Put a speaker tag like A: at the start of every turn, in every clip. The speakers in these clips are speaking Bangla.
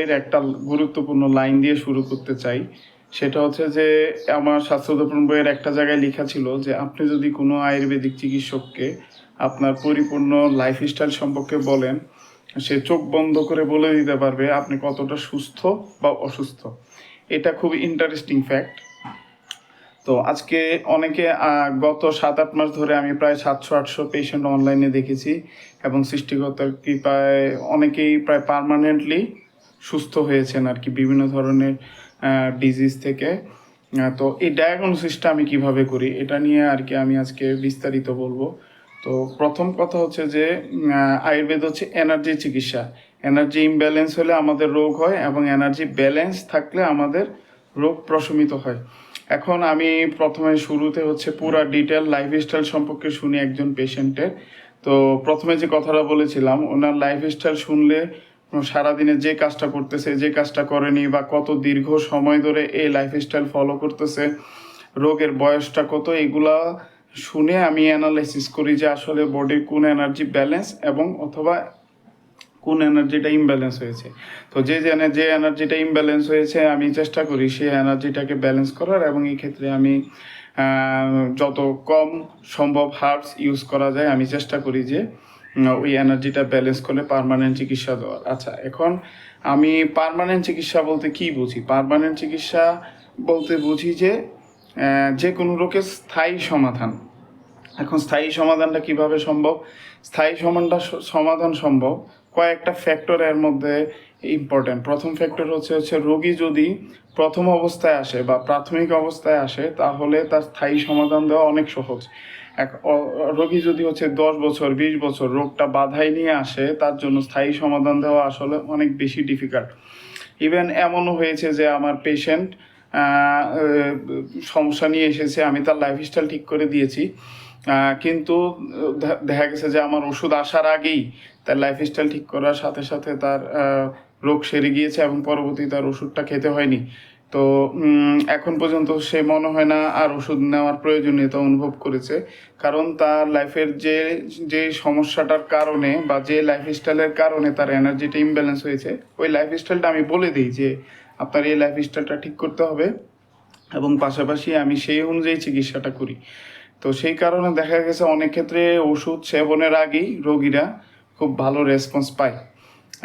A: এর একটা গুরুত্বপূর্ণ লাইন দিয়ে শুরু করতে চাই। সেটা হচ্ছে যে, আমার স্বাস্থ্যদর্পণ বইয়ের একটা জায়গায় লেখা ছিল যে, আপনি যদি কোনো আয়ুর্বেদিক চিকিৎসককে আপনার পরিপূর্ণ লাইফস্টাইল সম্পর্কে বলেন, সে চোখ বন্ধ করে বলে দিতে পারবে আপনি কতটা সুস্থ বা অসুস্থ। এটা খুব ইন্টারেস্টিং ফ্যাক্ট তো আজকে অনেকে গত সাত আট মাস ধরে আমি প্রায় সাতশো আটশো পেশেন্ট অনলাইনে দেখেছি এবং সৃষ্টিকর্তার কৃপায় অনেকেই প্রায় পার্মানেন্টলি সুস্থ হয়েছেন আর কি, বিভিন্ন ধরনের ডিজিজ থেকে। তো এই ডায়াগনোসিসটা আমি কীভাবে করি, এটা নিয়ে আর কি আমি আজকে বিস্তারিত বলব। তো প্রথম কথা হচ্ছে যে আয়ুর্বেদ হচ্ছে এনার্জি চিকিৎসা। এনার্জি ইমব্যালেন্স হলে আমাদের রোগ হয় এবং এনার্জি ব্যালেন্স থাকলে আমাদের রোগ প্রশমিত হয়। এখন আমি প্রথমে শুরুতে হচ্ছে পুরা ডিটেল লাইফস্টাইল সম্পর্কে শুনি একজন পেশেন্টের তো প্রথমে যে কথাটা বলেছিলাম, ওনার লাইফস্টাইল শুনলে সারাদিনে যে কাজটা করতেছে, যে কাজটা করেনি বা কত দীর্ঘ সময় ধরে এই লাইফস্টাইল ফলো করতেছে, রোগের বয়সটা কত, এগুলা শুনে আমি অ্যানালাইসিস করি যে আসলে বডির কোন এনার্জি ব্যালেন্স এবং অথবা কোন এনার্জিটা ইমব্যালেন্স হয়েছে। তো যে জেনে যে এনার্জিটা ইমব্যালেন্স হয়েছে, আমি চেষ্টা করি সেই এনার্জিটাকে ব্যালেন্স করার এবং এই ক্ষেত্রে আমি যত কম সম্ভব হার্বস ইউজ করা যায়, আমি চেষ্টা করি যে ওই এনার্জিটা ব্যালেন্স করে পারমানেন্ট চিকিৎসা দেওয়ার আচ্ছা এখন আমি পারমানেন্ট চিকিৎসা বলতে কি বুঝি? পারমানেন্ট চিকিৎসা বলতে বুঝি যে যে কোনো রোগের স্থায়ী সমাধান। এখন স্থায়ী সমাধানটা কীভাবে সম্ভব? স্থায়ী সমাধানটা সমাধান সম্ভব। কয়েকটা ফ্যাক্টর এর মধ্যে ইম্পর্টেন্ট প্রথম ফ্যাক্টর হচ্ছে হচ্ছে রোগী যদি প্রথম অবস্থায় আসে বা প্রাথমিক অবস্থায় আসে, তাহলে তার স্থায়ী সমাধান দেওয়া অনেক সহজ। এক রোগী যদি হচ্ছে দশ বছর, বিশ বছর রোগটা বাধাই নিয়ে আসে, তার জন্য স্থায়ী সমাধান দেওয়া আসলে অনেক বেশি ডিফিকাল্ট ইভেন এমনও হয়েছে যে আমার পেশেন্ট সমস্যা নিয়ে এসেছে, আমি তার লাইফস্টাইল ঠিক করে দিয়েছি। কিন্তু দেখা গেছে যে আমার ওষুধ আসার আগেই তার লাইফস্টাইল ঠিক করার সাথে সাথে তার রোগ সেরে গিয়েছে এবং পরবর্তী তার ওষুধটা খেতে হয়নি। তো এখন পর্যন্ত সে মনে হয় না আর ওষুধ নেওয়ার প্রয়োজনীয়তা অনুভব করেছে। কারণ তার লাইফের যে যে সমস্যাটার কারণে বা যে লাইফস্টাইলের কারণে তার এনার্জিটা ইমব্যালেন্স হয়েছে, ওই লাইফস্টাইলটা আমি বলে দিই যে, আপনার এই লাইফস্টাইলটা ঠিক করতে হবে এবং পাশাপাশি আমি সেই অনুযায়ী চিকিৎসাটা করি। তো সেই কারণে দেখা গেছে অনেক ক্ষেত্রে ওষুধ সেবনের আগেই রোগীরা খুব ভালো রেসপন্স পায়।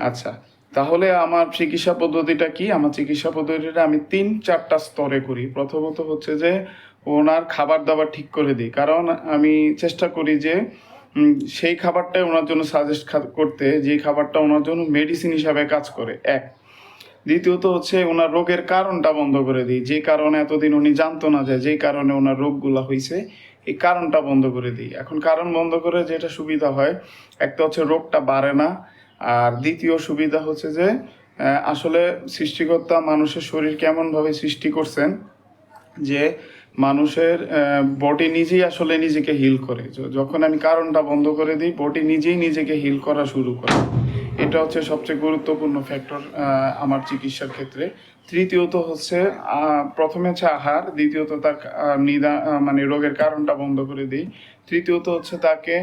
A: আচ্ছা তাহলে আমার চিকিৎসা পদ্ধতিটা কি? আমার চিকিৎসা পদ্ধতিটা আমি তিন, চারটা স্তরে করি। প্রথমত হচ্ছে যে ওনার খাবার দাবার ঠিক করে দিই। কারণ আমি চেষ্টা করি যে সেই খাবারটাই ওনার জন্য সাজেস্ট করতে, যে খাবারটা ওনার জন্য মেডিসিন হিসাবে কাজ করে। এক। দ্বিতীয়ত হচ্ছে ওনার রোগের কারণটা বন্ধ করে দিই। যে কারণে এতদিন উনি জানতো না যে যে কারণে ওনার রোগগুলো হয়েছে এই কারণটা বন্ধ করে দিই। এখন কারণ বন্ধ করে যেটা সুবিধা হয়, একটা হচ্ছে রোগটা বাড়ে না আর দ্বিতীয় সুবিধা হচ্ছে যে আসলে সৃষ্টিকর্তা মানুষের শরীর কেমনভাবে সৃষ্টি করছেন যে মানুষের বডি নিজেই আসলে নিজেকে হিল করে। যখন আমি কারণটা বন্ধ করে দিই বডি নিজেই নিজেকে হিল করা শুরু করে। এটা হচ্ছে সবচেয়ে গুরুত্বপূর্ণ ফ্যাক্টর আমার চিকিৎসার ক্ষেত্রে। তৃতীয়ত হচ্ছে প্রথমে হচ্ছে আহার, দ্বিতীয়ত তার নিদা মানে রোগের কারণটা বন্ধ করে দিই। তৃতীয়ত হচ্ছে তাকে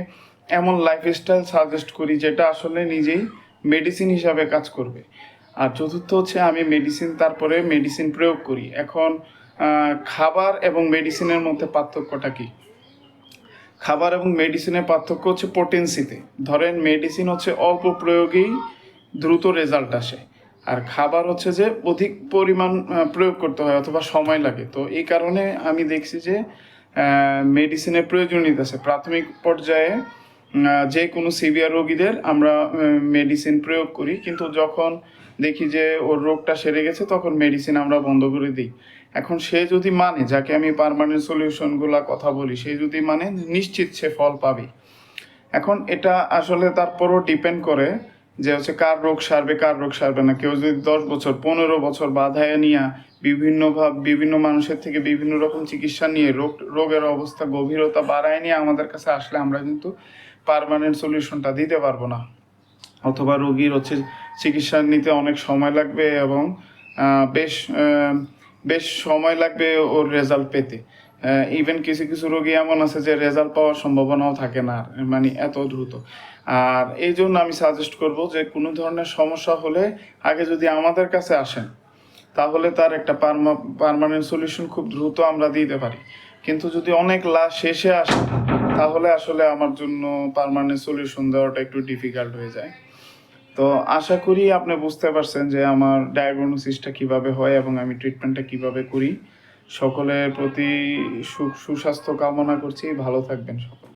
A: এমন লাইফস্টাইল সাজেস্ট করি যেটা আসলে নিজেই মেডিসিন হিসাবে কাজ করবে। আর চতুর্থ হচ্ছে আমি মেডিসিন তারপরে মেডিসিন প্রয়োগ করি। এখন খাবার এবং মেডিসিনের মধ্যে পার্থক্যটা কি? খাবার এবং মেডিসিনের পার্থক্য হচ্ছে পোটেন্সিতে ধরেন মেডিসিন হচ্ছে অল্প প্রয়োগেই দ্রুত রেজাল্ট আসে। আর খাবার হচ্ছে যে অধিক পরিমাণ প্রয়োগ করতে হয় অথবা সময় লাগে। তো এই কারণে আমি দেখছি যে মেডিসিনের প্রয়োজনীয়তা আছে। প্রাথমিক পর্যায়ে যে কোনো সিভিয়ার রোগীদের আমরা মেডিসিন প্রয়োগ করি। কিন্তু যখন দেখি যে ওর রোগটা সেরে গেছে, তখন মেডিসিন আমরা বন্ধ করে দিই। এখন সে যদি মানে যাকে আমি পারমানেন্ট সলিউশনগুলো কথা বলি, সে যদি মানে নিশ্চিত সে ফল পাবে এখন এটা আসলে তারপরও ডিপেন্ড করে যে হচ্ছে কার রোগ সারবে, কার রোগ সারবে না। কেউ যদি দশ বছর, পনেরো বছর বাধায় নিয়ে বিভিন্ন ভাব, বিভিন্ন মানুষের থেকে বিভিন্ন রকম চিকিৎসা নিয়ে রোগ, রোগের অবস্থা, গভীরতা বাড়ায় নিয়ে আমাদের কাছে আসলে আমরা কিন্তু পারমানেন্ট সলিউশনটা দিতে পারব না। অথবা রোগীর হচ্ছে চিকিৎসা নিতে অনেক সময় লাগবে এবং বেশ বেশ সময় লাগবে ওর রেজাল্ট পেতে। ইভেন কিছু কিছু রোগী এমন আছে যে রেজাল্ট পাওয়ার সম্ভাবনাও থাকে না মানে এত দ্রুত। আর এই জন্য আমি সাজেস্ট করব যে কোনো ধরনের সমস্যা হলে আগে যদি আমাদের কাছে আসেন, তাহলে তার একটা পারমানেন্ট সলিউশন খুব দ্রুত আমরা দিতে পারি। কিন্তু যদি অনেক লাশ শেষে আসে, তাহলে আসলে আমার জন্য পারমানেন্ট সলিউশন দেওয়াটা একটু ডিফিকাল্ট হয়ে যায়। তো আশা করি আপনি বুঝতে পারছেন যে আমার ডায়াগনোসিসটা কীভাবে হয় এবং আমি ট্রিটমেন্টটা কীভাবে করি। সকলের প্রতি সুস্বাস্থ্য কামনা করছি। ভালো থাকবেন সকল।